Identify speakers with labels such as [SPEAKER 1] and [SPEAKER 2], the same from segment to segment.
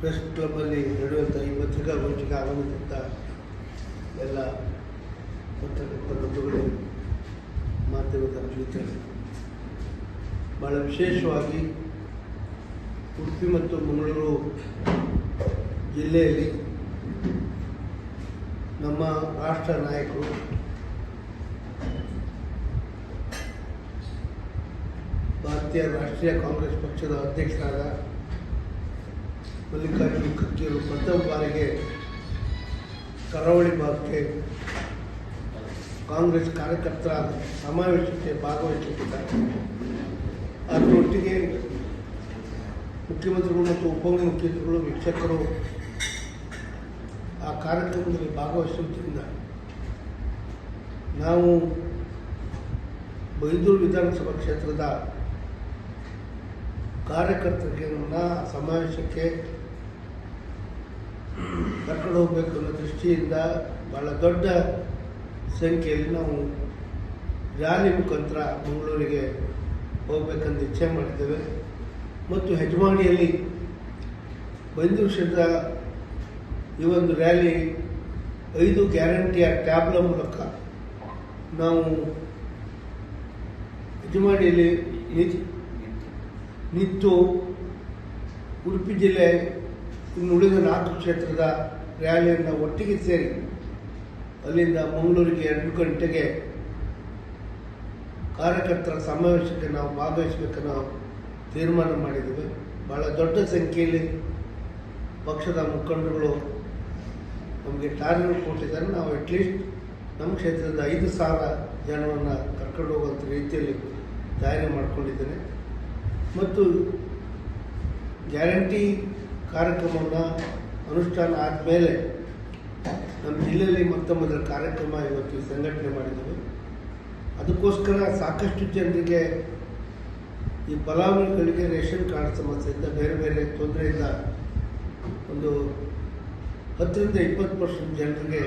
[SPEAKER 1] Press ಕ್ಲಬ್ಬಲ್ಲಿ ನಡೆಯುವಂಥ ಈ ಪತ್ರಿಕಾಗೋಷ್ಠಿಗೆ ಆಗಮಿಸಿದ್ದ ಎಲ್ಲ ಪತ್ರಕರ್ತ ಬಂಧುಗಳು ಮಾಧ್ಯಮದ ಮಿತ್ರರು. ಭಾಳ ವಿಶೇಷವಾಗಿ ಉಡುಪಿ ಮತ್ತು ಮಂಗಳೂರು ಜಿಲ್ಲೆಯಲ್ಲಿ ನಮ್ಮ ರಾಷ್ಟ್ರ ನಾಯಕರು ಭಾರತೀಯ ರಾಷ್ಟ್ರೀಯ ಕಾಂಗ್ರೆಸ್ ಪಕ್ಷದ ಅಧ್ಯಕ್ಷರಾದ ಮಲ್ಲಿಕಾರ್ಜುನ ಖರ್ಗೆಯವರು ಪ್ರಥಮ ಬಾರಿಗೆ ಕರಾವಳಿ ಭಾಗಕ್ಕೆ ಕಾಂಗ್ರೆಸ್ ಕಾರ್ಯಕರ್ತರ ಸಮಾವೇಶಕ್ಕೆ ಭಾಗವಹಿಸುತ್ತಿದ್ದಾರೆ. ಅದರೊಟ್ಟಿಗೆ ಮುಖ್ಯಮಂತ್ರಿಗಳು ಮತ್ತು ಉಪಮುಖ್ಯಮಂತ್ರಿಗಳು ವೀಕ್ಷಕರು ಆ ಕಾರ್ಯಕ್ರಮದಲ್ಲಿ ಭಾಗವಹಿಸುವುದರಿಂದ ನಾವು ಬೈದೂರು ವಿಧಾನಸಭಾ ಕ್ಷೇತ್ರದ ಕಾರ್ಯಕರ್ತರಿಗೆ ಸಮಾವೇಶಕ್ಕೆ ಕರ್ಕೊಂಡು ಹೋಗಬೇಕು ಅನ್ನೋ ದೃಷ್ಟಿಯಿಂದ ಭಾಳ ದೊಡ್ಡ ಸಂಖ್ಯೆಯಲ್ಲಿ ನಾವು ರ್ಯಾಲಿ ಮುಖಾಂತರ ಮಂಗಳೂರಿಗೆ ಹೋಗಬೇಕಂತ ಇಚ್ಛೆ ಮಾಡಿದ್ದೇವೆ. ಮತ್ತು ಹೆಜಮಾಡಿಯಲ್ಲಿ ಒಂದು ವರ್ಷದ ಈ ಒಂದು ರ್ಯಾಲಿ ಐದು ಗ್ಯಾರಂಟಿಯ ಟ್ಯಾಬ್ಲ ಮೂಲಕ ನಾವು ಹೆಜಮಾಡಿಯಲ್ಲಿ ನಿಂತು ನಿಂತು ಉಡುಪಿ ಜಿಲ್ಲೆ ಇನ್ನು ಉಳಿದ ನಾಲ್ಕು ಕ್ಷೇತ್ರದ ರ್ಯಾಲಿಯನ್ನು ಒಟ್ಟಿಗೆ ಸೇರಿ ಅಲ್ಲಿಂದ ಮಂಗಳೂರಿಗೆ ಎರಡು ಗಂಟೆಗೆ ಕಾರ್ಯಕರ್ತರ ಸಮಾವೇಶಕ್ಕೆ ನಾವು ಭಾಗವಹಿಸಬೇಕನ್ನೋ ತೀರ್ಮಾನ ಮಾಡಿದ್ದೇವೆ. ಭಾಳ ದೊಡ್ಡ ಸಂಖ್ಯೆಯಲ್ಲಿ ಪಕ್ಷದ ಮುಖಂಡರುಗಳು ನಮಗೆ ಟಾರ್ಗೆಟ್ ಕೊಟ್ಟಿದ್ದಾರೆ. ನಾವು ಅಟ್ಲೀಸ್ಟ್ ನಮ್ಮ ಕ್ಷೇತ್ರದ ಐದು ಸಾವಿರ ಜನವನ್ನು ಕರ್ಕೊಂಡು ಹೋಗುವಂಥ ರೀತಿಯಲ್ಲಿ ತಯಾರಿ ಮಾಡಿಕೊಂಡಿದ್ದೇನೆ. ಮತ್ತು ಗ್ಯಾರಂಟಿ ಕಾರ್ಯಕ್ರಮವನ್ನು ಅನುಷ್ಠಾನ ಆದಮೇಲೆ ನಮ್ಮ ಜಿಲ್ಲೆಯಲ್ಲಿ ಮೊದಲ ಕಾರ್ಯಕ್ರಮ ಇವತ್ತು ಸಂಘಟನೆ ಮಾಡಿದ್ದೀವಿ. ಅದಕ್ಕೋಸ್ಕರ ಸಾಕಷ್ಟು ಜನರಿಗೆ ಈ ಫಲಾನುಭವಿಗಳಿಗೆ ರೇಷನ್ ಕಾರ್ಡ್ ಸಮಸ್ಯೆಯಿಂದ ಬೇರೆ ಬೇರೆ ತೊಂದರೆಯಿಂದ ಒಂದು ಹತ್ತರಿಂದ ಇಪ್ಪತ್ತು ಪರ್ಸೆಂಟ್ ಜನರಿಗೆ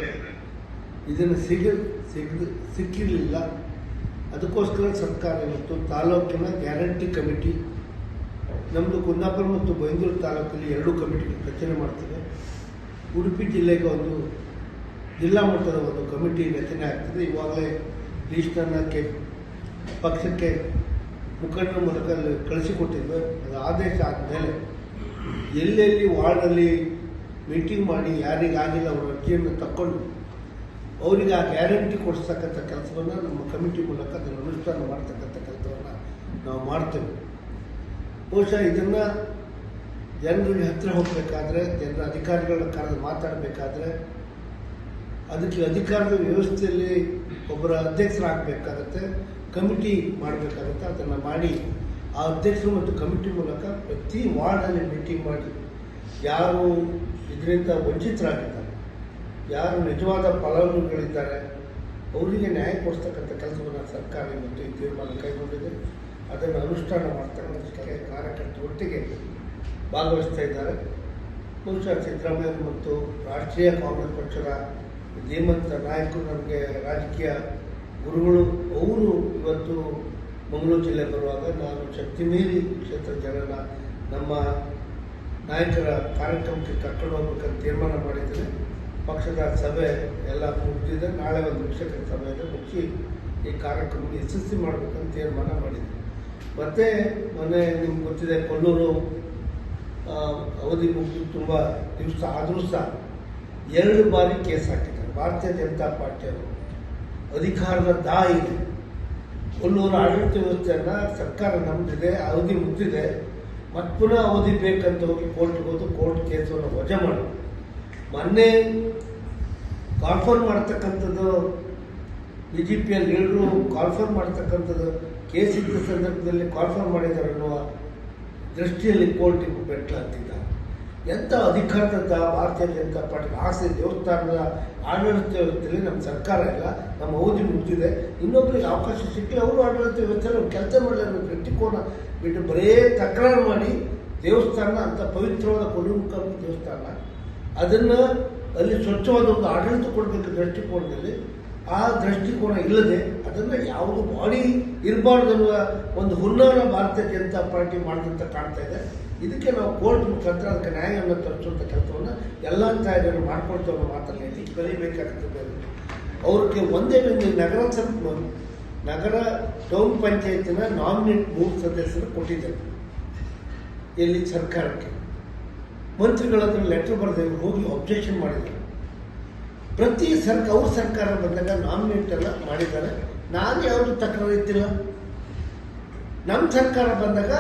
[SPEAKER 1] ಇದನ್ನು ಸಿಗ ಸಿಗದು, ಸಿಕ್ಕಿರಲಿಲ್ಲ. ಅದಕ್ಕೋಸ್ಕರ ಸರ್ಕಾರ ಇವತ್ತು ತಾಲೂಕಿನ ಗ್ಯಾರಂಟಿ ಕಮಿಟಿ ನಮ್ಮದು ಕುಂದಾಪುರ ಮತ್ತು ಬೈಂದೂರು ತಾಲೂಕಲ್ಲಿ ಎರಡು ಕಮಿಟಿಗಳು ರಚನೆ ಮಾಡ್ತೇವೆ ಉಡುಪಿ ಜಿಲ್ಲೆಗೆ ಒಂದು ಜಿಲ್ಲಾ ಮಟ್ಟದ ಒಂದು ಕಮಿಟಿ ರಚನೆ ಆಗ್ತದೆ. ಇವಾಗಲೇ ಲೀಸ್ಟನ್ನು ಪಕ್ಷಕ್ಕೆ ಮುಖಂಡರ ಮೂಲಕ ಕಳಿಸಿಕೊಟ್ಟಿದ್ದೆ. ಅದು ಆದೇಶ ಆದಮೇಲೆ ಎಲ್ಲೆಲ್ಲಿ ವಾರ್ಡಲ್ಲಿ ಮೀಟಿಂಗ್ ಮಾಡಿ ಯಾರಿಗಾಗಿಲ್ಲ ಅವರ ಅರ್ಜಿಯನ್ನು ತಕ್ಕೊಂಡು ಅವರಿಗೆ ಆ ಗ್ಯಾರಂಟಿ ಕೊಡಿಸ್ತಕ್ಕಂಥ ಕೆಲಸವನ್ನು ನಮ್ಮ ಕಮಿಟಿ ಮೂಲಕ ಅದನ್ನು ಅನುಷ್ಠಾನ ಮಾಡ್ತಕ್ಕಂಥ ಕೆಲಸವನ್ನು ನಾವು ಮಾಡ್ತೇವೆ. ಬಹುಶಃ ಇದನ್ನು ಜನರಿಗೆ ಹತ್ತಿರ ಹೋಗಬೇಕಾದ್ರೆ, ಜನರ ಅಧಿಕಾರಿಗಳನ್ನ ಕರೆದು ಮಾತಾಡಬೇಕಾದ್ರೆ, ಅದಕ್ಕೆ ಅಧಿಕಾರದ ವ್ಯವಸ್ಥೆಯಲ್ಲಿ ಒಬ್ಬರ ಅಧ್ಯಕ್ಷರಾಗಬೇಕಾಗತ್ತೆ, ಕಮಿಟಿ ಮಾಡಬೇಕಾಗತ್ತೆ, ಅದನ್ನು ಮಾಡಿ ಆ ಅಧ್ಯಕ್ಷರು ಮತ್ತು ಕಮಿಟಿ ಮೂಲಕ ಪ್ರತಿ ವಾರ್ಡಲ್ಲಿ ಮೀಟಿಂಗ್ ಮಾಡಿ ಯಾರು ಇದರಿಂದ ವಂಚಿತರಾಗಿದ್ದಾರೆ, ಯಾರು ನಿಜವಾದ ಫಲಾನುಭವಿಗಳಿದ್ದಾರೆ, ಅವರಿಗೆ ನ್ಯಾಯ ಕೊಡಿಸ್ತಕ್ಕಂಥ ಕೆಲಸವನ್ನು ಸರ್ಕಾರ ಮತ್ತು ಈ ತೀರ್ಮಾನ ಕೈಗೊಂಡಿದೆ. ಅದನ್ನು ಅನುಷ್ಠಾನ ಮಾಡ್ತಕ್ಕಂಥಕ್ಕೆ ಕಾರ್ಯಕರ್ತರು ಒಟ್ಟಿಗೆ ಭಾಗವಹಿಸ್ತಾ ಇದ್ದಾರೆ. ಪುರುಷ ಸಿದ್ದರಾಮಯ್ಯ ಮತ್ತು ರಾಷ್ಟ್ರೀಯ ಕಾಂಗ್ರೆಸ್ ಪಕ್ಷದ ಧೀಮಂತ ನಾಯಕರು ನಮಗೆ ರಾಜಕೀಯ ಗುರುಗಳು. ಅವರು ಇವತ್ತು ಮಂಗಳೂರು ಜಿಲ್ಲೆ ಬರುವಾಗ ನಾನು ಶಕ್ತಿ ಮೀರಿ ಕ್ಷೇತ್ರ ಜನರ ನಮ್ಮ ನಾಯಕರ ಕಾರ್ಯಕ್ರಮಕ್ಕೆ ಕರ್ಕೊಂಡು ಹೋಗ್ಬೇಕಂತ ತೀರ್ಮಾನ ಮಾಡಿದ್ದೇನೆ. ಪಕ್ಷದ ಸಭೆ ಎಲ್ಲ ಮುಗಿದಿದೆ. ನಾಳೆ ಒಂದು ವೀಕ್ಷಕರ ಸಭೆ ಇದೆ. ಮುಗಿಸಿ ಈ ಕಾರ್ಯಕ್ರಮ ಯಶಸ್ವಿ ಮಾಡಬೇಕಂತ ತೀರ್ಮಾನ ಮಾಡಿದ್ದೆ ಮತ್ತು ಮೊನ್ನೆ ನಿಮ್ಗೆ ಗೊತ್ತಿದೆ ಕೊಲ್ಲೂರು ಅವಧಿ ಮುಗಿದು ತುಂಬ ದಿವಸ ಆದರೂ ಸಹ ಎರಡು ಬಾರಿ ಕೇಸ್ ಹಾಕಿದ್ದಾರೆ. ಭಾರತೀಯ ಜನತಾ ಪಾರ್ಟಿಯವರು ಅಧಿಕಾರದ ದಾಯಿ ಕೊಲ್ಲೂರು ಆಡಳಿತ ವ್ಯವಸ್ಥೆಯನ್ನು ಸರ್ಕಾರ ನಂಬಿದೆ ಅವಧಿ ಮುಗಿದಿದೆ. ಮತ್ತು ಪುನಃ ಅವಧಿ ಬೇಕಂತ ಹೋಗಿ ಕೋರ್ಟ್ಗೆ ಹೋದು ಕೋರ್ಟ್ ಕೇಸನ್ನು ವಜಾ ಮಾಡಿ. ಮೊನ್ನೆ ಕಾನ್ಫರ್ಮ್ ಮಾಡ್ತಕ್ಕಂಥದ್ದು ಬಿ ಜೆ ಪಿಯಲ್ಲಿ ಎಲ್ಲರೂ ಕಾಲ್ಫರ್ ಮಾಡ್ತಕ್ಕಂಥದ್ದು ಕೇಸ್ ಇದ್ದ ಸಂದರ್ಭದಲ್ಲಿ ಕಾನ್ಫರ್ಮ್ ಮಾಡಿದ್ದಾರೆ ಅನ್ನುವ ದೃಷ್ಟಿಯಲ್ಲಿ ಕೋರ್ಟಿಗೆ ಬೆಟ್ಲಾಗ್ತಿದ್ದ ಎಂಥ ಅಧಿಕಾರದ ಭಾರತೀಯ ಜನತಾ ಪಾರ್ಟಿ ಆಸೆ ದೇವಸ್ಥಾನದ ಆಡಳಿತ ವ್ಯವಸ್ಥೆಯಲ್ಲಿ ನಮ್ಮ ಸರ್ಕಾರ ಇಲ್ಲ, ನಮ್ಮ ಅವಧಿ ಮುಗಿದಿದೆ ಇನ್ನೊಬ್ಬರಿಗೆ ಅವಕಾಶ ಸಿಕ್ಕಲಿ ಅವರು ಆಡಳಿತ ವ್ಯವಸ್ಥೆಯಲ್ಲಿ ಅವ್ರು ಕೆಲಸ ಮಾಡಲಿ ದೃಷ್ಟಿಕೋನ ಬಿಟ್ಟು ಬರೇ ತಕರಾರು ಮಾಡಿ ದೇವಸ್ಥಾನ ಅಂತ ಪವಿತ್ರವಾದ ಕೊಲ್ಲುಮುಖಾಮಿ ದೇವಸ್ಥಾನ. ಅದನ್ನು ಅಲ್ಲಿ ಸ್ವಚ್ಛವಾದ ಒಂದು ಆಡಳಿತ ಕೊಡಬೇಕು ದೃಷ್ಟಿಕೋನದಲ್ಲಿ. ಆ ದೃಷ್ಟಿಕೋನ ಇಲ್ಲದೆ ಅದನ್ನು ಯಾವುದು ಬಾಡಿ ಇರಬಾರ್ದು ಅನ್ನುವ ಒಂದು ಹುನ್ನಾರ ಭಾರತೀಯ ಜನತಾ ಪಾರ್ಟಿ ಮಾಡಿದಂತ ಕಾಣ್ತಾ ಇದೆ. ಇದಕ್ಕೆ ನಾವು ಕೋರ್ಟ್ ಮುಖಾಂತರ ಅದಕ್ಕೆ ನ್ಯಾಯವನ್ನು ತರಿಸುವಂಥ ಕೆಲಸವನ್ನು ಎಲ್ಲ ತಾಯಿಗಳು ಮಾಡ್ಕೊಳ್ತಾ ಅನ್ನೋ ಮಾತನ್ನು ಹೇಳಿ ಕಲಿಬೇಕಾಗ್ತದೆ ಅವ್ರಿಗೆ ಒಂದೇ ಒಂದು ನಗರ ನಗರ ಟೌನ್ ಪಂಚಾಯತಿನ ನಾಮಿನೇಟ್ ಮೂರು ಸದಸ್ಯರು ಕೊಟ್ಟಿದ್ದಾರೆ. ಇಲ್ಲಿ ಸರ್ಕಾರಕ್ಕೆ. ಮಂತ್ರಿಗಳ ಹತ್ರ ಲೆಟರ್ ಬರೆದ ಹೋಗಿ ಅಬ್ಜೆಕ್ಷನ್ ಮಾಡಿದ್ದಾರೆ ಪ್ರತಿ ಸರ್ಕಾರ ಅವ್ರ ಸರ್ಕಾರ ಬಂದಾಗ ನಾಮಿನೇಟ್ ಎಲ್ಲ ಮಾಡಿದ್ದಾರೆ. ನಾನು ಯಾವುದು ತಕರಾರು ಇತ್ತಿಲ್ಲ ನಮ್ಮ ಸರ್ಕಾರ ಬಂದಾಗ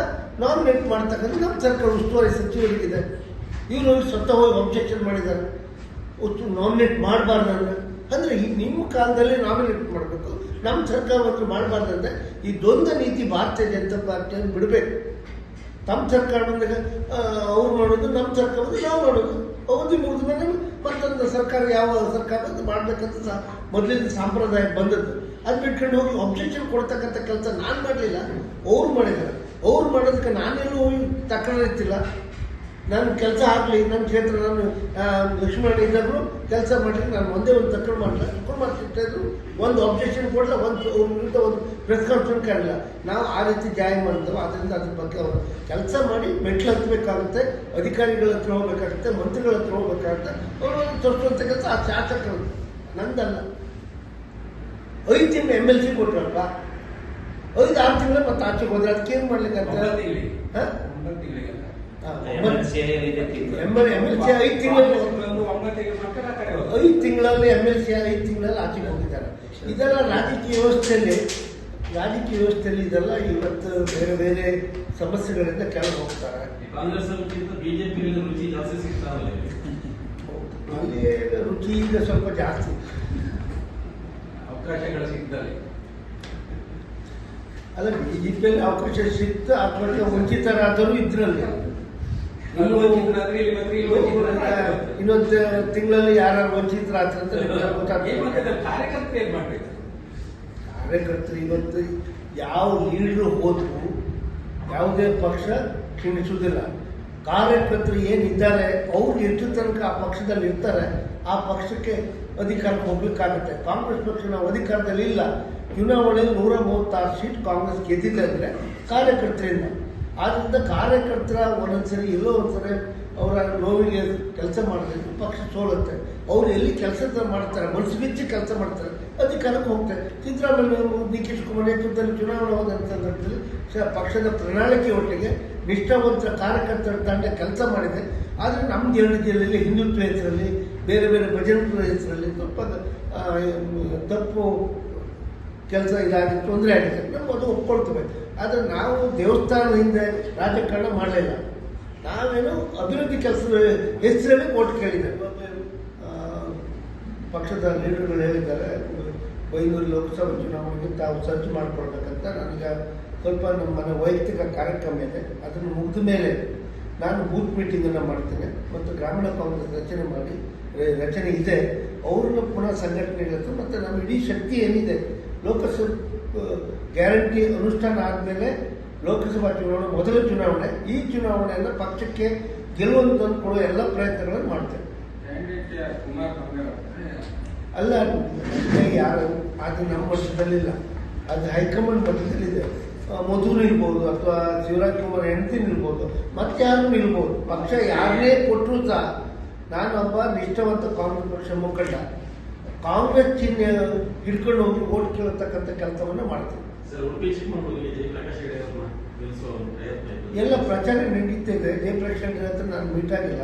[SPEAKER 1] ನಾಮಿನೇಟ್ ಮಾಡ್ತಕ್ಕಂಥ ನಮ್ಮ ಸರ್ಕಾರ ಉಸ್ತುವಾರಿ ಸಚಿವರಿಗಿದೆ. ಇವರು ಸ್ವತಃ ಹೋಗಿ ಅಬ್ಜೆಕ್ಷನ್ ಮಾಡಿದ್ದಾರೆ. ನಾಮಿನೇಟ್ ಮಾಡಬಾರ್ದಂದ್ರೆ ಅಂದರೆ. ಈ ನಿಮ್ಮ ಕಾಲದಲ್ಲಿ ನಾಮಿನೇಟ್ ಮಾಡಬೇಕು. ನಮ್ಮ ಸರ್ಕಾರ ಮಾತ್ರ ಮಾಡಬಾರ್ದಂದ್ರೆ ಈ ದ್ವಂದ್ವ ನೀತಿ ಭಾರತೀಯ ಜನತಾ ಪಾರ್ಟಿಯನ್ನು ಬಿಡಬೇಕು. ತಮ್ಮ ಸರ್ಕಾರ ಬಂದಾಗ ಅವ್ರು ಮಾಡೋದು ನಮ್ಮ ಸರ್ಕಾರ ಬಂದು ನಾವು ಮಾಡೋದು. ಅವಧಿ ಮುಗಿದ ಮೇಲೆ ಮತ್ತೊಂದು ಸರ್ಕಾರ ಯಾವ ಸರ್ಕಾರ ಮಾಡಬೇಕಂತ ಸಹ ಮೊದಲಿಂದ ಸಂಪ್ರದಾಯ ಬಂದದ್ದು. ಅದು ಬಿಟ್ಕೊಂಡು ಹೋಗಿ ಅಬ್ಜೆಕ್ಷನ್ ಕೊಡ್ತಕ್ಕಂಥ ಕೆಲಸ ನಾನು ಮಾಡಲಿಲ್ಲ, ಅವ್ರು ಮಾಡಿದ್ದಾರೆ. ಅವ್ರು ಮಾಡೋದಕ್ಕೆ ನಾನೇನು ಹೋಗಿ ತಕರಾರು ಇತ್ತಿಲ್ಲ ನಾನು ಕೆಲಸ ಆಗಲಿ ನನ್ನ ಕ್ಷೇತ್ರ ನಾನು ಲಕ್ಷ್ಮಣ ಇದ್ದರು ಕೆಲಸ ಮಾಡಲಿಕ್ಕೆ ನಾನು ಒಂದೇ ಒಂದು ತಕ್ಕ ಮಾಡಲಿಲ್ಲ ತಕೊಂಡು ಮಾಡ್ತಿರ್ತಾ ಇದ್ರು ಒಂದು ಅಬ್ಜೆಕ್ಷನ್ ಕೊಡಲ್ಲ ಒಂದು ವಿರುದ್ಧ ಒಂದು ಪ್ರೆಸ್ ಕಾನ್ಫರೆನ್ಸ್ ಕಾಣಲ್ಲ ನಾವು ಆ ರೀತಿ ಜಾಯಿನ್ ಮಾಡಿದ್ದೆವು. ಅದರಿಂದ ಅದ್ರ ಬಗ್ಗೆ ಅವರು ಕೆಲಸ ಮಾಡಿ ಮೆಟ್ಲು ಹತ್ತಬೇಕಾಗುತ್ತೆ ಅಧಿಕಾರಿಗಳ ಹತ್ರ ಹೋಗ್ಬೇಕಾಗುತ್ತೆ ಮಂತ್ರಿಗಳ ಹತ್ರ ಹೋಗ್ಬೇಕಾಗುತ್ತೆ. ಅವರು ತೋರಿಸುವಂಥ ಕೆಲಸ ಆ ಶಾಸಕರು. ನಂದಲ್ಲ. ಐದು ತಿಂಗಳು ಎಂ ಎಲ್ ಸಿ ಕೊಟ್ರಲ್ವಾ? ಐದು ಆರು ತಿಂಗಳು ಮತ್ತೆ ಆಚೆ ಹೋದ್ರೆ ಅದಕ್ಕೆ ಏನು ಮಾಡ್ಲಿಕ್ಕೆ ಐದು ತಿಂಗಳಲ್ಲಿ ಎಂ ಎಲ್ ಸಿ ಐದು ತಿಂಗಳಲ್ಲಿ ಆಚೆಗೆ ಹೋಗಿದ್ದಾರೆ. ಇದೆಲ್ಲ ರಾಜಕೀಯ ವ್ಯವಸ್ಥೆಯಲ್ಲಿ ರಾಜಕೀಯ ವ್ಯವಸ್ಥೆಯಲ್ಲಿ ಇದೆಲ್ಲ ಇವತ್ತು ಬೇರೆ ಬೇರೆ ಸಮಸ್ಯೆಗಳಿಂದ ಕೆಳಗೆ ಹೋಗ್ತಾರೆ. ಅಲ್ಲಿ ರುಚಿ ಈಗ ಸ್ವಲ್ಪ ಜಾಸ್ತಿ.
[SPEAKER 2] ಅವಕಾಶಗಳು ಸಿಗ್ತವೆ.
[SPEAKER 1] ಅಲ್ಲ ಬಿ ಜೆ ಪಿಯಲ್ಲಿ ಅವಕಾಶ ಸಿಕ್ತು ಅಥವಾ ವಂಚಿತರಾದರೂ ಇದ್ರಲ್ಲಿ. ಇನ್ನೊಂದು ತಿಂಗಳಲ್ಲಿ ಯಾರು ವಂಚಿತರಾದ್ರು ಅಂತ?
[SPEAKER 2] ಕಾರ್ಯಕರ್ತರು ಏನ್ ಮಾಡ್ಬೇಕು?
[SPEAKER 1] ಕಾರ್ಯಕರ್ತರು ಇವತ್ತು ಯಾವ ಲೀಡ್ರು ಹೋದ್ರು ಯಾವುದೇ ಪಕ್ಷ ಕ್ಷೀಣಿಸುವುದಿಲ್ಲ. ಕಾರ್ಯಕರ್ತರು ಏನಿದ್ದಾರೆ ಅವ್ರು ಎಷ್ಟು ತನಕ ಆ ಪಕ್ಷದಲ್ಲಿ ಇರ್ತಾರೆ ಆ ಪಕ್ಷಕ್ಕೆ ಅಧಿಕಾರಕ್ಕೆ ಹೋಗ್ಲಿಕ್ಕಾಗುತ್ತೆ ಕಾಂಗ್ರೆಸ್ ಪಕ್ಷ ನಾವು ಅಧಿಕಾರದಲ್ಲಿ ಇಲ್ಲ ಚುನಾವಣೆಯಲ್ಲಿ ನೂರ ಮೂವತ್ತಾರು ಸೀಟ್ ಕಾಂಗ್ರೆಸ್ ಗೆದ್ದಿದೆ ಅಂದರೆ ಕಾರ್ಯಕರ್ತರಿಂದ ಆದ್ದರಿಂದ ಕಾರ್ಯಕರ್ತರ ಒಂದೊಂದ್ಸರಿ ಎಲ್ಲೋ ಒಂದ್ಸರಿ ಅವರ ನೋವಿಗೆ ಕೆಲಸ ಮಾಡಿದ್ರೆ ಪಕ್ಷ ಸೋಲುತ್ತೆ. ಅವ್ರು ಎಲ್ಲಿ ಕೆಲಸ ಮಾಡ್ತಾರೆ, ಮನಸ್ಸು ಬಿಚ್ಚಿ ಕೆಲಸ ಮಾಡ್ತಾರೆ, ಅಧಿಕಾರಕ್ಕೆ ಹೋಗ್ತಾರೆ. ಸಿದ್ದರಾಮಯ್ಯ ಅವರು ಕುಮಾರ್ ನೇತೃತ್ವದಲ್ಲಿ ಚುನಾವಣೆ ಹೋದಂಥ ಸಂದರ್ಭದಲ್ಲಿ ಪಕ್ಷದ ಪ್ರಣಾಳಿಕೆ ಒಟ್ಟಿಗೆ ನಿಷ್ಠಾವಂತ ಕಾರ್ಯಕರ್ತರ ತಂಡ ಕೆಲಸ ಮಾಡಿದೆ. ಆದರೆ ನಮ್ಮ ಜಿಲ್ಲೆಯಲ್ಲಿ ಹಿಂದುತ್ವ ಹೆಸರಲ್ಲಿ, ಬೇರೆ ಬೇರೆ ಭಜನೆ ಹೆಸರಲ್ಲಿ ಸ್ವಲ್ಪ ತಪ್ಪು ಕೆಲಸ ಇದಾಗಿ ತೊಂದರೆ ಆಗಿದೆ. ನಾವು ಅದು ಒಪ್ಕೊಳ್ತೇವೆ. ಆದರೆ ನಾವು ದೇವಸ್ಥಾನದ ಹಿಂದೆ ರಾಜಕಾರಣ ಮಾಡಲಿಲ್ಲ. ನಾವೇನು ಅಭಿವೃದ್ಧಿ ಕೆಲಸದ ಹೆಸರಲ್ಲಿ ಓಟ್ ಕೇಳಿದೆ ಪಕ್ಷದ ಲೀಡರ್ಗಳು ಹೇಳಿದ್ದಾರೆ ಬೈಂದೂರು ಲೋಕಸಭಾ ಚುನಾವಣೆಗೆ ತಾವು ಸರ್ಚ್ ಮಾಡಿಕೊಳ್ಬೇಕಂತ. ನನಗೆ ಸ್ವಲ್ಪ ನಮ್ಮ ಮನೆ ವೈಯಕ್ತಿಕ ಕಾರ್ಯಕ್ರಮ ಇದೆ, ಅದನ್ನು ಮುಗಿದ ಮೇಲೆ ನಾನು ಬೂತ್ ಮೀಟಿಂಗನ್ನು ಮಾಡ್ತೇನೆ ಮತ್ತು ಗ್ರಾಮೀಣ ಕಾಂಗ್ರೆಸ್ ರಚನೆ ಮಾಡಿ ರಚನೆ ಇದೆ. ಅವ್ರನ್ನ ಪುನಃ ಸಂಘಟನೆಗಳು ಮತ್ತು ನಮ್ಮ ಇಡೀ ಶಕ್ತಿ ಏನಿದೆ, ಲೋಕಸಭೆ ಗ್ಯಾರಂಟಿ ಅನುಷ್ಠಾನ ಆದಮೇಲೆ ಲೋಕಸಭಾ ಚುನಾವಣೆ, ಮೊದಲ ಚುನಾವಣೆ, ಈ ಚುನಾವಣೆಯನ್ನು ಪಕ್ಷಕ್ಕೆ ಗೆಲುವನ್ನು ತಂದು ಕೊಡುವ ಎಲ್ಲ ಪ್ರಯತ್ನಗಳನ್ನು ಮಾಡ್ತೇವೆ. ಅಲ್ಲ ಯಾರು, ಅದು ನಮ್ಮ ಮಟ್ಟದಲ್ಲಿಲ್ಲ ಅದು ಹೈಕಮಾಂಡ್ ಮಟ್ಟದಲ್ಲಿದೆ ಮಧು ನಿಲ್ಬೋದು ಅಥವಾ ಶಿವರಾಜ್ ಕುಮಾರ್ ಹೆಂಡತಿ ನಿಲ್ಬೋದು ಯಾರು ನಿಲ್ಬೋದು ಪಕ್ಷ ಯಾರನ್ನೇ ಕೊಟ್ಟರು ಸಹ ನಾನೊಬ್ಬ ನಿಷ್ಠವಂತ ಕಾಂಗ್ರೆಸ್ ಪಕ್ಷ ಮುಖಂಡ. ಕಾಂಗ್ರೆಸ್ ಚಿಹ್ನೆ ಹಿಡ್ಕೊಂಡು ಹೋಗಿ ಓಟ್ ಕೇಳತಕ್ಕಂಥ ಕೆಲಸವನ್ನು
[SPEAKER 3] ಮಾಡ್ತೀವಿ.
[SPEAKER 1] ಎಲ್ಲ ಪ್ರಚಾರ ನಡೀತಿದೆ ಜಯಪ್ರಕಾಶ್ ಹೆಗಡೆ ಹತ್ರ ನಾನು ಮೀಟ್ ಆಗಿಲ್ಲ.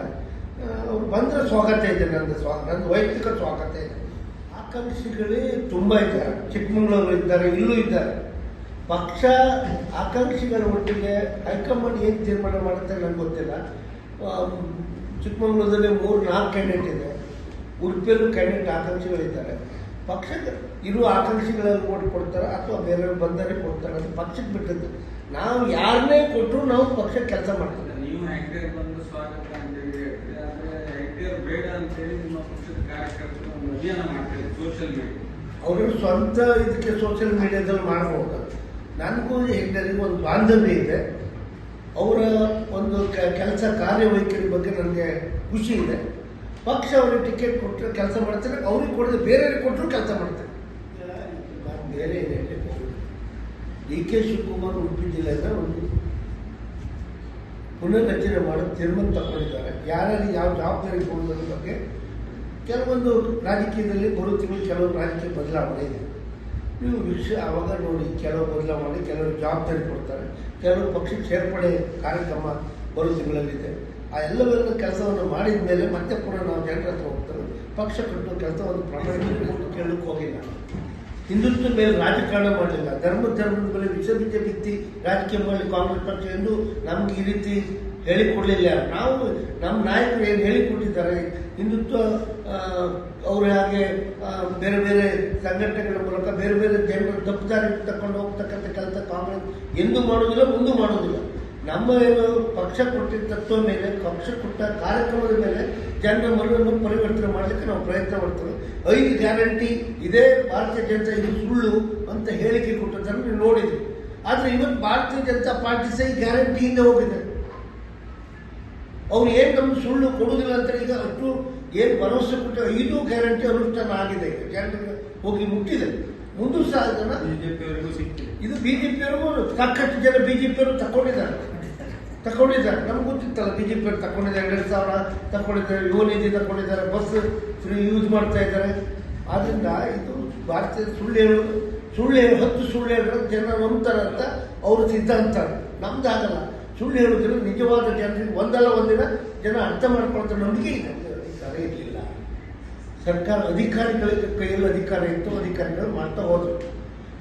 [SPEAKER 1] ಅವ್ರು ಬಂದರೆ ಸ್ವಾಗತ ಇದೆ ನನ್ನ ಸ್ವಾ ನನ್ನ ವೈಯಕ್ತಿಕ ಸ್ವಾಗತ ಇದೆ. ಆಕಾಂಕ್ಷಿಗಳೇ ತುಂಬ ಇದ್ದಾರೆ. ಚಿಕ್ಕಮಗಳೂರು ಇದ್ದಾರೆ ಇಲ್ಲೂ ಇದ್ದಾರೆ. ಪಕ್ಷ ಆಕಾಂಕ್ಷಿಗಳ ಒಟ್ಟಿಗೆ ಹೈಕಮಾಂಡ್ ಏನು ತೀರ್ಮಾನ ಮಾಡುತ್ತೆ ನನಗೆ ಗೊತ್ತಿಲ್ಲ. ಚಿಕ್ಕಮಗಳೂರಲ್ಲಿ ಮೂರು ನಾಲ್ಕು ಕ್ಯಾಂಡಿಡೇಟ್ ಇದೆ. ಉಡುಪಿಯಲ್ಲೂ ಕ್ಯಾಂಡಿಡೇಟ್ ಆಕಾಂಕ್ಷಿಗಳಿದ್ದಾರೆ. ಪಕ್ಷಕ್ಕೆ ಇರುವ ಆಕಾಂಕ್ಷಿಗಳಲ್ಲಿ ಓಟ್ ಕೊಡ್ತಾರೆ ಅಥವಾ ಬೇರೆ ಬಂದರೆ ಕೊಡ್ತಾರೆ ಅದು ಪಕ್ಷಕ್ಕೆ ಬಿಟ್ಟದ್ದು. ನಾವು ಯಾರನ್ನೇ ಕೊಟ್ಟರು ನಾವು ಪಕ್ಷಕ್ಕೆ ಕೆಲಸ ಮಾಡ್ತೀವಿ.
[SPEAKER 2] ನೀವು ಬಂದು ಸ್ವಾಗತ ಅಂತೇಳಿ ಹೆಗ್ಡೇರ್ ಬೇಡ ಅಂತೇಳಿ ನಿಮ್ಮ ಪಕ್ಷದ ಕಾರ್ಯಕರ್ತರು ಒಂದು ಅಭಿಯಾನ ಮಾಡ್ತಾರೆ ಸೋಷಿಯಲ್ ಮೀಡಿಯಾ
[SPEAKER 1] ಅವರು ಸ್ವಂತ ಇದಕ್ಕೆ ಸೋಷಿಯಲ್ ಮೀಡಿಯಾದಲ್ಲಿ ಮಾಡಬಹುದು ನನಗೂ ಹೆಗ್ಡರಿಗೆ ಒಂದು ಬಾಂಧವ್ಯ ಇದೆ. ಅವರ ಒಂದು ಕೆಲಸ ಕಾರ್ಯವೈಖರಿ ಬಗ್ಗೆ ನನಗೆ ಖುಷಿ ಇದೆ. ಪಕ್ಷ ಅವರಿಗೆ ಟಿಕೆಟ್ ಕೊಟ್ಟರೆ ಕೆಲಸ ಮಾಡ್ತಾರೆ, ಅವ್ರಿಗೆ ಕೊಡದೆ ಬೇರೆಯವ್ರಿಗೆ ಕೊಟ್ಟರು ಕೆಲಸ ಮಾಡ್ತಾರೆ. ಬೇರೆ ಡಿ ಕೆ ಶಿವಕುಮಾರ್ ಉಡುಪಿ ಜಿಲ್ಲೆಯಿಂದ ಒಂದು ಪುನರ್ರಚನೆ ಮಾಡಿ, ತೀರ್ಮಾನ ತಗೊಂಡಿದ್ದಾರೆ ಯಾರು ಯಾವ ಜವಾಬ್ದಾರಿ ಕೊಡೋದ್ರ ಬಗ್ಗೆ ಕೆಲವೊಂದು ರಾಜಕೀಯದಲ್ಲಿ ಬರುತ್ತಿರುವ ತಿಂಗಳು ಕೆಲವು ರಾಜಕೀಯ ಬದಲಾವಣೆ ಇದೆ. ನೀವು ವಿಷಯ ಆವಾಗ ನೋಡಿ ಕೆಲವು ಬದಲಾವಣೆ ಕೆಲವರು ಜವಾಬ್ದಾರಿ ಕೊಡ್ತಾರೆ ಕೆಲವರು ಪಕ್ಷಕ್ಕೆ ಸೇರ್ಪಡೆ ಕಾರ್ಯಕ್ರಮ ಬರೋ ತಿಂಗಳಲ್ಲಿದೆ. ಆ ಎಲ್ಲವೆಲ್ಲ ಕೆಲಸವನ್ನು ಮಾಡಿದ ಮೇಲೆ ಮತ್ತೆ ಪುನಃ ನಾವು ಜನರ ಹತ್ರ ಹೋಗ್ತೇವೆ. ಪಕ್ಷ ಕಟ್ಟು ಕೆಲಸವನ್ನು ಪ್ರಾಮಾಣಿಕವಾಗಿ ಕೇಳಕ್ಕೆ ಹೋಗಿಲ್ಲ. ಹಿಂದುತ್ವ ಮೇಲೆ ರಾಜಕಾರಣ ಮಾಡಲಿಲ್ಲ. ಧರ್ಮ, ಧರ್ಮದ ಮೇಲೆ ವಿಷ ಬೀಜ ಬಿತ್ತಿ ರಾಜಕೀಯ ಮಾಡಲಿ ಕಾಂಗ್ರೆಸ್ ಪಕ್ಷ ಎಂದು ನಮ್ಗೆ ಈ ರೀತಿ ಹೇಳಿಕೊಡ್ಲಿಲ್ಲ. ನಾವು ನಮ್ಮ ನಾಯಕರು ಏನು ಹೇಳಿಕೊಟ್ಟಿದ್ದಾರೆ? ಹಿಂದುತ್ವ ಅವರು ಹಾಗೆ ಬೇರೆ ಬೇರೆ ಸಂಘಟನೆಗಳ ಮೂಲಕ ಬೇರೆ ಬೇರೆ ಜನರು ತಪ್ಪುದಾರಿ ತಕೊಂಡು ಹೋಗ್ತಕ್ಕಂಥ ಕೆಲಸ ಕಾಂಗ್ರೆಸ್ ಎಂದೂ ಮಾಡೋದಿಲ್ಲ ಮುಂದೂ ಮಾಡೋದಿಲ್ಲ ನಮ್ಮ ಏನು ಪಕ್ಷ ಕೊಟ್ಟಿದ್ದ ತತ್ವ ಮೇಲೆ ಪಕ್ಷ ಕೊಟ್ಟ ಕಾರ್ಯಕ್ರಮದ ಮೇಲೆ ಜನರ ಮನವನ್ನು ಪರಿವರ್ತನೆ ಮಾಡಲಿಕ್ಕೆ ನಾವು ಪ್ರಯತ್ನ ಮಾಡ್ತೇವೆ. ಐದು ಗ್ಯಾರಂಟಿ ಇದೇ ಭಾರತೀಯ ಜನತಾ ಇದು ಸುಳ್ಳು ಅಂತ ಹೇಳಿಕೆ ಕೊಟ್ಟದ್ದನ್ನು ನೀವು ನೋಡಿದ್ವಿ ಆದರೆ ಇವತ್ತು ಭಾರತೀಯ ಜನತಾ ಪಾರ್ಟಿ ಸಹ ಈ ಗ್ಯಾರಂಟಿಯಿಂದ ಹೋಗಿದೆ. ಅವ್ರು ಏನು ನಮ್ಗೆ ಸುಳ್ಳು ಕೊಡುವುದಿಲ್ಲ ಅಂತ ಈಗ ಅಷ್ಟು ಏನು ಭರವಸೆ ಕೊಟ್ಟ ಐದು ಗ್ಯಾರಂಟಿ ಅನುಷ್ಠಾನ ಆಗಿದೆ. ಈಗ ಜನರಿಗೆ ಹೋಗಿ ಮುಟ್ಟಿದೆ. ಮುಂದೂ ಸಹ ಅದನ್ನು
[SPEAKER 3] ಬಿಜೆಪಿಯವರಿಗೂ ಸಿಕ್ಕಿದೆ.
[SPEAKER 1] ಇದು ಬಿಜೆಪಿಯವರಿಗೂ ಸಾಕಷ್ಟು ಜನ ಬಿಜೆಪಿಯವರು ತಗೊಂಡಿದ್ದಾರೆ ತಗೊಂಡಿದ್ದಾರೆ ನಮ್ಗೆ ಗೊತ್ತಿತ್ತಲ್ಲ ಬಿಜೆಪಿಯವರು ತಗೊಂಡಿದ್ದಾರೆ ಎರಡು ಸಾವಿರ ತಗೊಂಡಿದ್ದಾರೆ ಯುವ ನಿಧಿ ತಗೊಂಡಿದ್ದಾರೆ ಬಸ್ ಫ್ರೀ ಯೂಸ್ ಮಾಡ್ತಾ ಇದ್ದಾರೆ. ಆದ್ದರಿಂದ ಇದು ಭಾರತದ ಸುಳ್ಳು ಹೇಳೋದು ಸುಳ್ಳು ಹೇಳಿ, ಹತ್ತು ಸುಳ್ಳು ಹೇಳಿದ್ರೆ ಜನ ನಂಬ್ತಾರೆ ಅಂತ ಅವರು ಸಿದ್ಧ ನಮ್ದು ಆಗಲ್ಲ ಸುಳ್ಳು ಹೇಳೋದ್ರಿಂದ ನಿಜವಾದ ಜನರಿಗೆ ಒಂದಲ್ಲ ಒಂದಿನ ಜನ ಅರ್ಥ ಮಾಡ್ಕೊಳ್ತಾರೆ. ನಂಬಿಕೆ ಇದೆ ಅಧಿಕಾರ ಇರಲಿಲ್ಲ. ಸರ್ಕಾರ ಅಧಿಕಾರಿಗಳಿಗೆ ಕೈಯಲ್ಲಿ ಅಧಿಕಾರ ಇತ್ತು, ಅಧಿಕಾರಿಗಳು ಮಾಡ್ತಾ ಹೋದರು.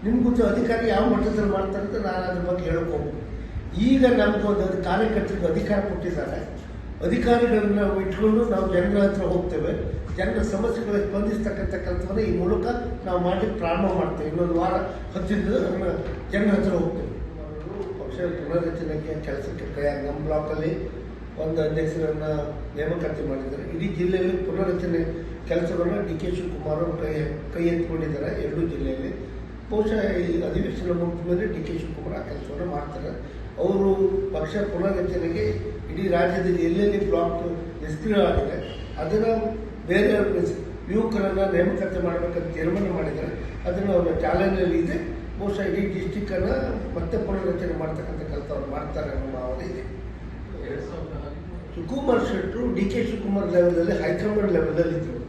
[SPEAKER 1] ನಿಮ್ಗೆ ಗೊತ್ತು, ಅಧಿಕಾರಿ ಯಾವ ಮಟ್ಟದಲ್ಲಿ ಮಾಡ್ತಾರೆ ಅಂತ ನಾನು ಅದ್ರ ಬಗ್ಗೆ ಹೇಳ್ಕೊಬೋದು ಈಗ ನಮ್ಗೆ ಒಂದು ಅದು ಕಾರ್ಯಕರ್ತರಿಗೆ ಅಧಿಕಾರ ಕೊಟ್ಟಿದ್ದಾರೆ. ಅಧಿಕಾರಿಗಳನ್ನ ಇಟ್ಕೊಂಡು ನಾವು ಜನರ ಹತ್ರ ಹೋಗ್ತೇವೆ. ಜನರ ಸಮಸ್ಯೆಗಳಿಗೆ ಸ್ಪಂದಿಸ್ತಕ್ಕಂಥ ಕೆಲಸವನ್ನು ಈ ಮೂಲಕ ನಾವು ಮಾಡಲಿಕ್ಕೆ ಪ್ರಾರಂಭ ಮಾಡ್ತೇವೆ. ಇನ್ನೊಂದು ವಾರ ಹತ್ತಿದ್ದು ಜನರ ಹತ್ರ ಹೋಗ್ತೇವೆ. ಪಕ್ಷ ಪುನರ್ರಚನೆಗೆ ಕೆಲಸಕ್ಕೆ ತಯಾರು. ನಮ್ಮ ಬ್ಲಾಕಲ್ಲಿ ಒಂದು ಅಧ್ಯಕ್ಷರನ್ನು ನೇಮಕಾತಿ ಮಾಡಿದ್ದಾರೆ. ಇಡೀ ಜಿಲ್ಲೆಯಲ್ಲಿ ಪುನರ್ರಚನೆ ಕೆಲಸವನ್ನು ಡಿ ಕೆ ಶಿವಕುಮಾರ್ ಅವರು ಕೈ ಕೈ ಎತ್ಕೊಂಡಿದ್ದಾರೆ ಎರಡೂ ಜಿಲ್ಲೆಯಲ್ಲಿ. ಬಹುಶಃ ಈ ಅಧಿವೇಶನ ಮುಗಿದ ಮೇಲೆ ಡಿ ಕೆ ಶಿವಕುಮಾರ್ ಆ ಕೆಲಸವನ್ನು ಮಾಡ್ತಾರೆ. ಅವರು ಪಕ್ಷ ಪುನರ್ರಚನೆಗೆ ಇಡೀ ರಾಜ್ಯದಲ್ಲಿ ಎಲ್ಲೆಲ್ಲಿ ಬ್ಲಾಕ್ ನಿಷ್ಕ್ರಿಯವಾಗಿದೆ ಅದನ್ನು ಬೇರೆ ಯುವಕರನ್ನು ನೇಮಕತೆ ಮಾಡಬೇಕಂತ ತೀರ್ಮಾನ ಮಾಡಿದ್ದಾರೆ. ಅದನ್ನು ಅವರ ಚಾಲೆಂಜಲ್ಲಿ ಇದೆ. ಬಹುಶಃ ಇಡೀ ಡಿಸ್ಟಿಕ್ಕನ್ನು ಮತ್ತೆ ಪುನರ್ರಚನೆ ಮಾಡ್ತಕ್ಕಂಥ ಕೆಲಸ ಅವ್ರು ಮಾಡ್ತಾರೆ ಅನ್ನೋ ಭಾವನೆ ಇದೆ.
[SPEAKER 3] ಸುಕುಮಾರ್
[SPEAKER 1] ಶಿವಕುಮಾರ್ ಶೆಟ್ಟರು ಡಿ ಕೆ ಶಿವಕುಮಾರ್ ಲೆವೆಲಲ್ಲಿ ಹೈಕಮಾಂಡ್ ಲೆವೆಲಲ್ಲಿ ಇದ್ದರು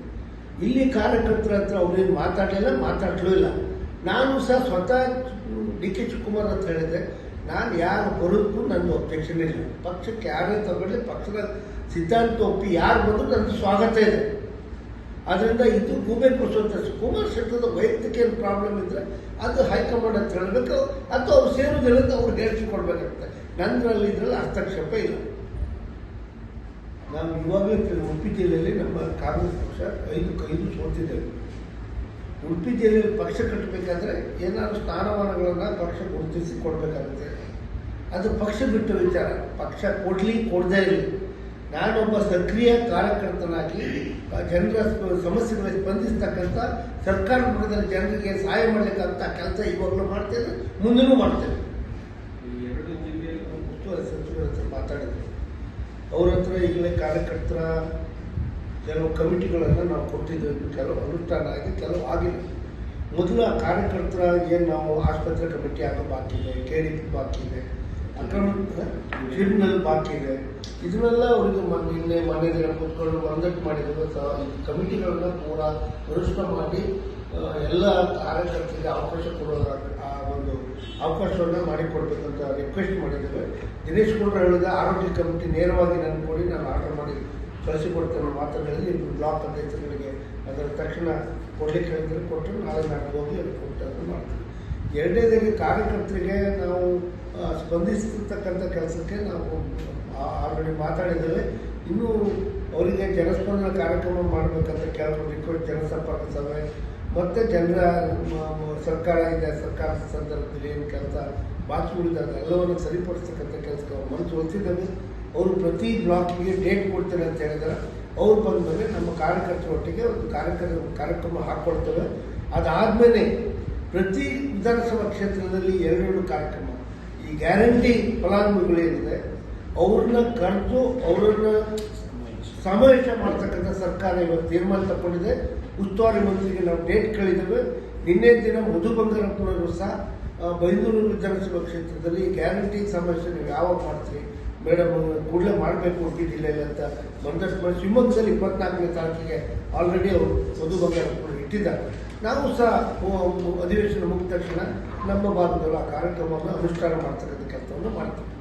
[SPEAKER 1] ಇಲ್ಲಿ ಕಾರ್ಯಕರ್ತರ ಹತ್ರ ಅವ್ರೇನು ಮಾತಾಡಲಿಲ್ಲ ಮಾತಾಡಲೂ ಇಲ್ಲ. ನಾನು ಸಹ ಸ್ವತಃ ಡಿ ಕೆ ಶಿವಕುಮಾರ್ ಅಂತ ಹೇಳಿದೆ ನಾನು ಯಾರು ಬರೋದಕ್ಕೂ ನನ್ನ ಅಪೇಕ್ಷೆನೇ ಇಲ್ಲ. ಪಕ್ಷಕ್ಕೆ ಯಾರೇ ತಗೊಳ್ಳಿ ಪಕ್ಷದ ಸಿದ್ಧಾಂತ ಒಪ್ಪಿ ಯಾರು ಬಂದರೂ ನನ್ನ ಸ್ವಾಗತ ಇದೆ. ಅದರಿಂದ ಇದು ಕೂಬೆ ಕೊಡಿಸುವಂಥ ಕುಮಾರ್ ಶೆಟ್ಟರದ ವೈಯಕ್ತಿಕ ಏನು ಪ್ರಾಬ್ಲಮ್ ಇದ್ದರೆ ಅದು ಹೈಕಮಾಂಡ್ ಅಂತ ಹೇಳಬೇಕು ಅಥವಾ ಅವ್ರು ಅವ್ರು ಹೇಳಿಸಿಕೊಡ್ಬೇಕಾಗುತ್ತೆ ನಂದ್ರಲ್ಲಿ ಇದರಲ್ಲಿ ಹಸ್ತಕ್ಷೇಪ ಇಲ್ಲ. ನಾವು ಇವಾಗಲೇ ಉಡುಪಿ ಜಿಲ್ಲೆಯಲ್ಲಿ ನಮ್ಮ ಕಾಂಗ್ರೆಸ್ ಪಕ್ಷ ಐದು ಕೈದು ಸೋತಿದ್ದೇವೆ ಉಡುಪಿ ಜಿಲ್ಲೆಯಲ್ಲಿ ಪಕ್ಷ ಕಟ್ಟಬೇಕಾದ್ರೆ ಏನಾದರೂ ಸ್ಥಾನಮಾನಗಳನ್ನು ಪಕ್ಷ ಗುರುತಿಸಿ ಕೊಡಬೇಕಾಗುತ್ತೆ. ಅದು ಪಕ್ಷ ಬಿಟ್ಟ ವಿಚಾರ. ಪಕ್ಷ ಕೊಡಲಿ, ಕೊಡದೇ ಇರಲಿ ನಾನೊಬ್ಬ ಸಕ್ರಿಯ ಕಾರ್ಯಕರ್ತನಾಗಿ ಜನರ ಸಮಸ್ಯೆಗಳಿಗೆ ಸ್ಪಂದಿಸ್ತಕ್ಕಂಥ ಸರ್ಕಾರ ಮಟ್ಟದಲ್ಲಿ ಜನರಿಗೆ ಸಹಾಯ ಮಾಡಲಿಕ್ಕಂಥ ಕೆಲಸ ಇವಾಗಲೂ ಮಾಡ್ತೇನೆ ಮುಂದೂ ಮಾಡ್ತೇನೆ. ಉಸ್ತುವಾರಿ ಸಚಿವರ ಹತ್ರ ಮಾತಾಡಿದ್ವಿ. ಅವ್ರ ಹತ್ರ ಈಗಲೇ ಕಾರ್ಯಕರ್ತರ ಕೆಲವು ಕಮಿಟಿಗಳನ್ನು ನಾವು ಕೊಟ್ಟಿದ್ದೇವೆ ಕೆಲವು ಅನುಷ್ಠಾನ ಆಗಿ, ಕೆಲವು ಆಗಿಲ್ಲ. ಮೊದಲು ಆ ಕಾರ್ಯಕರ್ತರ ಏನು ನಾವು ಆಸ್ಪತ್ರೆ ಕಮಿಟಿ ಆಗೋ ಬಾಕಿ ಇದೆ ಕೆ ಡಿ ಪಿ ಬಾಕಿ ಇದೆ ಟ್ರಿಬ್ಯುನಲ್ ಬಾಕಿ ಇದೆ. ಇದನ್ನೆಲ್ಲ ಅವರಿಗೆ ನಿನ್ನೆ ಮನೆ ಕೂತ್ಕೊಂಡು ಒಂದಟ್ಟು ಮಾಡಿದ್ರು. ಕಮಿಟಿಗಳನ್ನ ಪೂರ ಅನುಷ್ಠಾನ ಮಾಡಿ ಎಲ್ಲ ಕಾರ್ಯಕರ್ತರಿಗೆ ಅವಕಾಶ ಕೊಡೋದ ಆ ಒಂದು ಅವಕಾಶವನ್ನು ಮಾಡಿಕೊಡ್ಬೇಕಂತ ರಿಕ್ವೆಸ್ಟ್ ಮಾಡಿದ್ದೇವೆ. ದಿನೇಶ್ ಗೌಡ್ರು ಹೇಳಿದ, ಆರೋಗ್ಯ ಕಮಿಟಿ ನೇರವಾಗಿ ನನ್ನ ಕೊಡಿ, ನಾನು ಆರ್ಡರ್ ಮಾಡಿ ಕಳಿಸಿಕೊಡ್ತೇನೆ ಮಾತುಗಳಲ್ಲಿ ಬ್ಲಾಕ್ ಅಧ್ಯಕ್ಷರುಗಳಿಗೆ ಅದರ ತಕ್ಷಣ ಕೊಡ್ಲಿಕ್ಕೆ ಹೇಳಿದ್ರೆ ಕೊಟ್ಟರೆ ನಾಳೆ ನಾನು ಹೋಗಿ ಅದು ಕೊಟ್ಟು ಅದನ್ನು ಮಾಡ್ತೀನಿ ಎರಡನೇದಾಗಿ ಕಾರ್ಯಕರ್ತರಿಗೆ ನಾವು ಸ್ಪಂದಿಸ್ತಕ್ಕಂಥ ಕೆಲಸಕ್ಕೆ ನಾವು ಆಲ್ರೆಡಿ ಮಾತಾಡಿದ್ದೇವೆ. ಇನ್ನೂ ಅವರಿಗೆ ಜನಸ್ಪಂದನ ಕಾರ್ಯಕ್ರಮ ಮಾಡಬೇಕಂತ ಕೆಲವು ರಿಕ್ವೆಸ್ಟ್ ಜನಸಂಪರ್ಕ ಸಭೆ, ಮತ್ತು ಜನರ ಸರ್ಕಾರ ಇದೆ ಸರ್ಕಾರದ ಸಂದರ್ಭದಲ್ಲಿ ಏನು ಕೆಲಸ ಬಾಕಿ ಉಳಿದಾಗ ಎಲ್ಲವನ್ನು ಸರಿಪಡಿಸ್ತಕ್ಕಂಥ ಕೆಲಸಕ್ಕೆ ಅವ್ರು ಮನಸ್ಸು ಒಲಿಸಿದ್ದಾರೆ ಅವರು ಪ್ರತಿ ಬ್ಲಾಕಿಗೆ ಡೇಟ್ ಕೊಡ್ತಾರೆ ಅಂತ ಹೇಳಿದ್ರೆ. ಅವ್ರು ಬಂದ ಮೇಲೆ ನಮ್ಮ ಕಾರ್ಯಕರ್ತರ ಒಟ್ಟಿಗೆ ಒಂದು ಕಾರ್ಯಕ್ರಮ ಕಾರ್ಯಕ್ರಮ ಹಾಕ್ಕೊಳ್ತೇವೆ ಅದಾದಮೇಲೆ ಪ್ರತಿ ವಿಧಾನಸಭಾ ಕ್ಷೇತ್ರದಲ್ಲಿ ಎರಡೆರಡು ಕಾರ್ಯಕ್ರಮ ಈ ಗ್ಯಾರಂಟಿ ಫಲಾನುಭವಿಗಳೇನಿದೆ ಅವ್ರನ್ನ ಕರೆದು ಅವರನ್ನ ಸಮಾವೇಶ ಮಾಡ್ತಕ್ಕಂಥ ಸರ್ಕಾರ ಇವತ್ತು ತೀರ್ಮಾನ ತಗೊಂಡಿದೆ ಉಸ್ತುವಾರಿ ಮಂತ್ರಿಗೆ ನಾವು ಡೇಟ್ ಕೇಳಿದ್ದೇವೆ. ನಿನ್ನೆ ದಿನ ಮಧು ಬಂಗಾರಪ್ಪನವರು ಸಹ ಬೈಂದೂರು ವಿಧಾನಸಭಾ ಕ್ಷೇತ್ರದಲ್ಲಿ ಗ್ಯಾರಂಟಿ ಸಮಾವೇಶ ನೀವು ಯಾವಾಗ ಮಾಡ್ತೀರಿ? ಮೇಡಮ್ ಕೂಡಲೇ ಮಾಡಬೇಕು ಜಿಲ್ಲೆಯಲ್ಲಿ ಅಂತ ಬಂದಷ್ಟು ಮಾಡಿ ಶಿವಮೊಗ್ಗದಲ್ಲಿ ಇಪ್ಪತ್ನಾಲ್ಕನೇ ತಾರೀಕಿಗೆ ಆಲ್ರೆಡಿ ಅವರು ಮಧು ಬಂಗಾರಪ್ಪನವರು ಇಟ್ಟಿದ್ದಾರೆ. ನಾವು ಸಹ ಅಧಿವೇಶನ ಮುಗಿದ ತಕ್ಷಣ ನಮ್ಮ ಭಾಗದಲ್ಲೂ ಆ ಕಾರ್ಯಕ್ರಮವನ್ನು ಅನುಷ್ಠಾನ ಮಾಡ್ತಕ್ಕಂಥ ಕೆಲಸವನ್ನು ಮಾಡ್ತೀವಿ